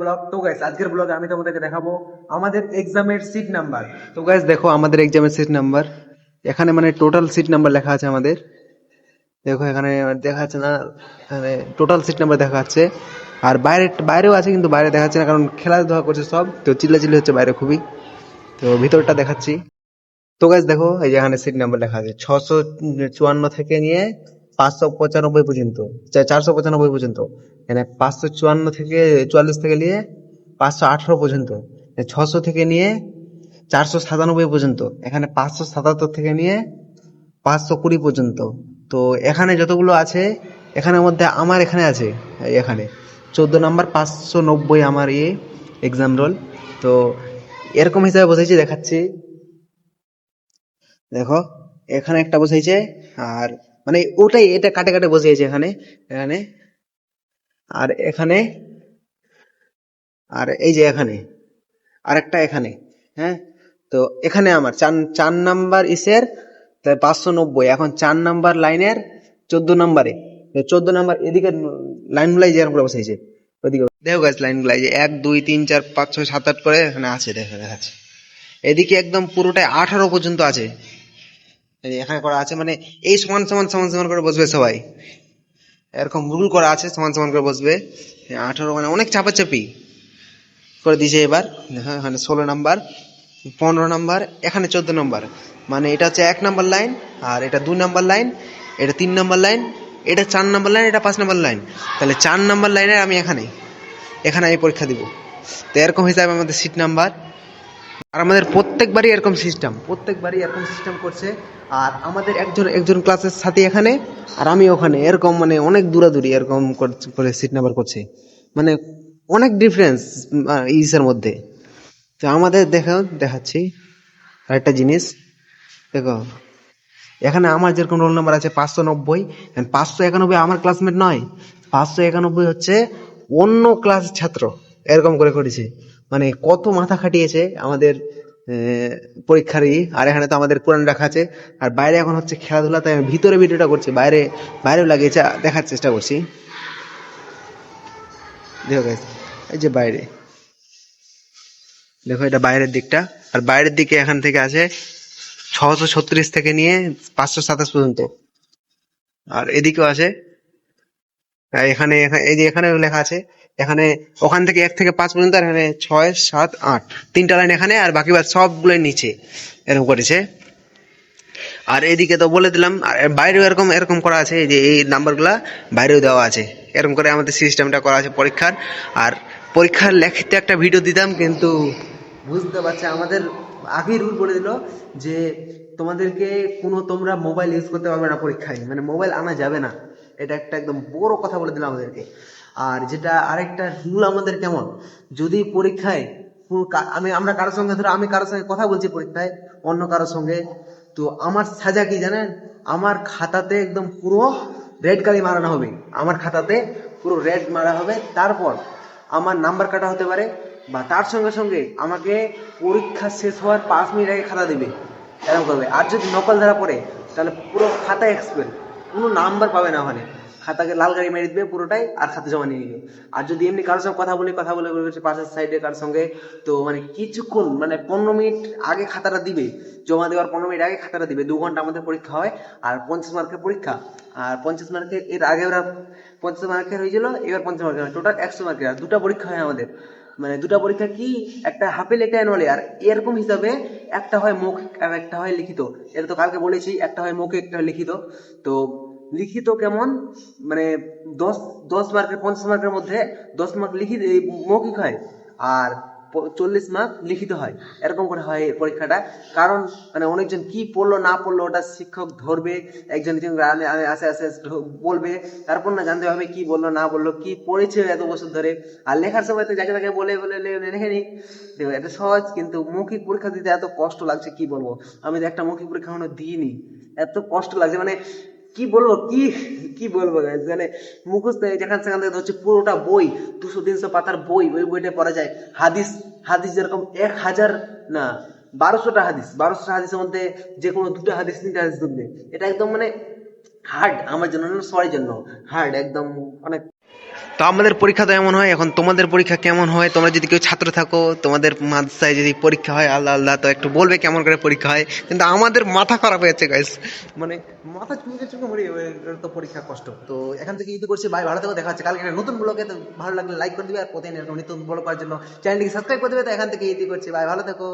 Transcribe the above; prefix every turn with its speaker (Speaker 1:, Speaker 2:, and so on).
Speaker 1: Blog, তো guys আজকের আমি আমাদের এক্সামের সিট নাম্বার তো দেখো আমাদের এক্সামের সিট নাম্বার এখানে মানে টোটাল সিট নাম্বার লেখা আছে আমাদের। দেখো এখানে না, এখানে টোটাল সিট নাম্বার আর বাইরে, বাইরেও আছে কিন্তু বাইরে দেখা যাচ্ছে না, কারণ খেলাধুলা করছে সব। তো চিল্লাচিল্লি হচ্ছে বাইরে খুবই। তো ভিতরটা দেখাচ্ছি। তো গাইস দেখো, এই যে এখানে সিট নাম্বার লেখা আছে। ছশো চুয়ান্ন থেকে নিয়ে পাঁচশো পঁচানব্বই পর্যন্ত চারশো পঁচানব্বই পর্যন্ত। এখানে পাঁচশো চুয়ান্ন থেকে চুয়াল্লিশ থেকে নিয়ে পাঁচশো আঠারো পর্যন্ত। ছশো থেকে নিয়ে চারশো সাতানব্বই পর্যন্ত। এখানে পাঁচশো সাতাত্তর থেকে নিয়ে পাঁচশো কুড়ি পর্যন্ত। তো এখানে যতগুলো আছে, এখানের মধ্যে আমার এখানে আছে এখানে। চোদ্দ নাম্বার, পাঁচশো নব্বই আমার ইয়ে এক্সাম রোল তো এরকম হিসাবে বসেছি, দেখাচ্ছি। দেখো, এখানে একটা বসেছে, আর মানে ওটাই এটা কাটে কাটে বসিয়েছে এখানে এখানে, আর এখানে, আর এই যে এখানে আরেকটা এখানে হ্যাঁ? তো এখানে আমার চার চার নাম্বার ইসের পাঁচশো নব্বই, এখন চার নাম্বার লাইনের চোদ্দ নাম্বারে চোদ্দ নাম্বার এদিকে লাইনগুলাই যেরকম করে বসেছে ওইদিকে দেখো গাছ লাইনগুলাই যে এক, দুই, তিন, চার, পাঁচ, ছয়, সাত, আট করে এখানে আছে, দেখো, দেখাচ্ছে। এদিকে একদম পুরোটাই আঠারো পর্যন্ত আছে। এখানে করা আছে মানে এই সমান সমান সমান সমান করে বসবে সবাই। এরকম রুল করা আছে, সমান সমান করে বসবে। আঠারো মানে অনেক চাপাচাপি করে দিয়েছে এবার। দেখো এখানে ষোলো নাম্বার, পনেরো নাম্বার, এখানে চোদ্দ নাম্বার। মানে এটা হচ্ছে এক নাম্বার লাইন, আর এটা দুই নাম্বার লাইন, এটা তিন নাম্বার লাইন, এটা চার নাম্বার লাইন, এটা পাঁচ নাম্বার লাইন। তাহলে চার নাম্বার লাইনের আমি এখানে এখানে আমি পরীক্ষা দিব। তো এরকম হিসাবে আমাদের সিট নাম্বার আর আমাদের প্রত্যেকবারই এরকম সিস্টেম প্রত্যেকবারই এরকম সিস্টেম করছে। আর আমাদের একজন একজন ক্লাসের সাথে এখানে, আর আমি ওখানে। এরকম মানে অনেক দূরাদূরি এরকম করে সিট নাম্বার করছে। মানে অনেক ডিফারেন্স ইসের মধ্যে। তো আমাদের দেখো, দেখাচ্ছি আরেকটা জিনিস। দেখো, এখানে আমার যেরকম রোল নাম্বার আছে পাঁচশো নব্বই পাঁচশো একানব্বই আমার ক্লাসমেট নয়। পাঁচশো একানব্বই হচ্ছে অন্য ক্লাস ছাত্র এরকম করে করেছে। মানে কত মাথা খাটিয়েছে আমাদের আহ, পরীক্ষারই আর এখানে তো আমাদের কোরআন রাখা আছে। আর বাইরে এখন হচ্ছে খেলাধুলা তাই আমি ভিতরে ভিডিওটা করছি বাইরে বাইরেও লাগিয়েছে দেখার চেষ্টা করছি। দেখো এই যে বাইরে। দেখো এটা বাইরের দিকটা আর বাইরের দিকে এখান থেকে আছে ছশো থেকে নিয়ে পাঁচশো সাতাশ পর্যন্ত। আর এদিকেও আছে আর এখানে এখা- এই যে এখানে লেখা আছে, এখানে ওখান থেকে এক থেকে পাঁচ পর্যন্ত এখানে ছয়, সাত, আট, তিনটা লাইন এখানে আর বাকি বাদ সবগুলোই নিচে এরকম করেছে। আর এদিকে তো বলে দিলাম, আর বাইরেও এরকম এরকম করা আছে যে এই নাম্বারগুলা বাইরেও দেওয়া আছে। এরকম করে আমাদের সিস্টেমটা করা আছে পরীক্ষার। আর পরীক্ষার লেখিতে একটা ভিডিও দিতাম, কিন্তু বুঝতে পারছে, আমাদের আগেই রুল বলে দিল যে তোমাদেরকে কোনো, তোমরা মোবাইল ইউজ করতে পারবে না পরীক্ষায়। মানে মোবাইল আনা যাবে না। এটা একটা একদম বড় কথা বলে দিল আমাদেরকে আর যেটা আরেকটা রুল আমাদের কেমন? যদি পরীক্ষায় আমি, আমরা কারোর সঙ্গে ধরো, আমি কারোর সঙ্গে কথা বলছি পরীক্ষায়, অন্য কারোর সঙ্গে, তো আমার সাজা কি জানেন? আমার খাতাতে একদম পুরো রেড কালি মারানো হবে। আমার খাতাতে পুরো রেড মারা হবে। তারপর আমার নাম্বার কাটা হতে পারে বা তার সঙ্গে সঙ্গে আমাকে পরীক্ষা শেষ হওয়ার পাঁচ মিনিট আগে খাতা দেবে। এরকম করবে। আর যদি নকল ধরা পড়ে, তাহলে পুরো খাতা এক্সপেল কোনো নাম্বার পাবে না ওখানে। খাতাকে লাল গাড়ি মেরে দিবে পুরোটাই আর খাতা জমা নিয়ে নিবে। আর যদি এমনি কারোর সঙ্গে কথা বলি, কথা বলে বলবে পাশের সাইডে কারোর সঙ্গে, তো মানে কিছুক্ষণ মানে পনেরো মিনিট আগে খাতাটা দিবে, জমা দেওয়ার পনেরো মিনিট আগে খাতাটা দিবে। দু ঘণ্টা আমাদের পরীক্ষা হয় আর পঞ্চাশ মার্কের পরীক্ষা। আর পঞ্চাশ মার্কের এর আগে ওরা পঞ্চাশ মার্কের হয়েছিল, এবার পঞ্চাশ মার্কের টোটাল একশো মার্কের আর দুটো পরীক্ষা হয় আমাদের। মানে দুটো পরীক্ষা কি? একটা হাফেল একটা অ্যানুয়ালি আর এরকম হিসাবে একটা হয় মৌখিক আর একটা হয় লিখিত। এটা তো কালকে বলেছি, একটা হয় মৌখিক একটা হয় লিখিত। তো লিখিত কেমন? মানে দশ দশ মার্কের পঞ্চাশ মার্কের মধ্যে দশ মার্ক লিখিত মৌখিক হয় আর চল্লিশ মার্ক লিখিত হয়। এরকম করে হয় এই পরীক্ষাটা। কারণ মানে অনেকজন কি পড়ল, না পড়ল, ওটা শিক্ষক ধরবে, একজন একজন করে আনে- আনে- আসে আসে বলবে। তারপর না জানতে হবে কি বলল, না বলল, কি পড়েছে এত বছর ধরে। আর লেখার সময় তো যাকে তাকে বলে বলে, লিখে নি। দেখো, এটা সহজ, কিন্তু মৌখিক পরীক্ষা দিতে এত কষ্ট লাগছে, কি বলব? আমি তো একটা মৌখিক পরীক্ষা এখনও দিইনি। এত কষ্ট লাগছে মানে কি বলব, কি কি বলব guys? মানে মুখস্থ যেখান সেখান থেকে হচ্ছে পুরোটা বই, দুশো, তিনশো পাতার বই, ওই বইটা পড়া যায় হাদিস হাদিস যেরকম এক হাজার, না, বারোশোটা হাদিস, বারোশোটা হাদিসের মধ্যে যে কোনো দুটো হাদিস, তিনটা হাদিস ঢুকবে এটা একদম মানে হার্ড আমার জন্য না সবার জন্য হার্ড একদম অনেক তো আমাদের পরীক্ষা তো এমন হয়, এখন তোমাদের পরীক্ষা কেমন হয়? তোমরা যদি কেউ ছাত্র থাকো, তোমাদের মাদ্রাসায় যদি পরীক্ষা হয়, আল্লাহ আল্লাহ, তো একটু বলবে কেমন করে পরীক্ষা হয়। কিন্তু আমাদের মাথা খারাপ হয়েছে গাইস মানে মাথা চুলকে চুলকে মরি তো পরীক্ষা কষ্ট। তো এখান থেকে ইতি করছি, ভাই, ভালো থেকো, দেখা হচ্ছে কালকে নতুন ব্লগে তো ভালো লাগলে লাইক করে দিবে, আর প্রতিদিন এরকম নতুন ব্লগ করার জন্য চ্যানেলটিকে সাবস্ক্রাইব করে দিবে। তো এখান থেকে ইতি করছি, ভাই, ভালো থেকো।